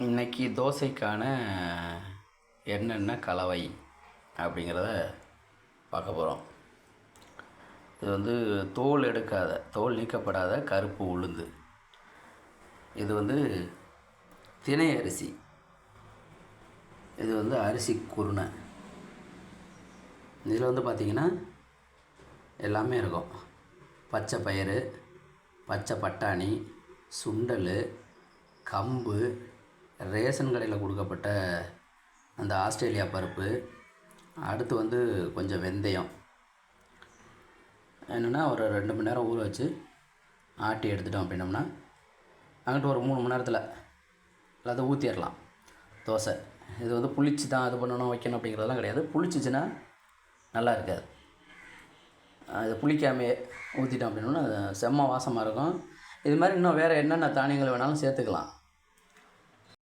இன்னைக்கு தோசைக்கான என்னென்ன கலவை அப்படிங்கிறத பார்க்க போகிறோம் இது வந்து தோல் எடுக்காத தோல் நீக்கப்படாத கருப்பு உளுந்து. இது வந்து தினை அரிசி. இது வந்து அரிசி குருணை. இதில் வந்து பார்த்திங்கன்னா எல்லாமே இருக்கும். பச்சை பயிறு பச்சை பட்டாணி சுண்டல் கம்பு ரேஷன் கடையில் கொடுக்கப்பட்ட அந்த ஆஸ்திரேலியா பருப்பு அடுத்து வந்து கொஞ்சம் வெந்தயம். என்னென்னா ஒரு ரெண்டு மணி நேரம் ஊற வச்சு ஆட்டி எடுத்துட்டோம் அப்படின்னோம்னா அங்கிட்டு ஒரு மூணு மணி நேரத்தில் எல்லாத்தையும் ஊற்றிடலாம் தோசை. இது வந்து புளிச்சு தான் இது பண்ணணும் வைக்கணும் அப்படிங்கிறதெல்லாம் கிடையாது. புளிச்சிச்சின்னா நல்லா இருக்காது. அது புளிக்காமையே ஊற்றிட்டோம் அப்படின்னா அது செம்ம வாசமாக இருக்கும். இது மாதிரி இன்னும் வேறு என்னென்ன தானியங்கள் வேணாலும் சேர்த்துக்கலாம்.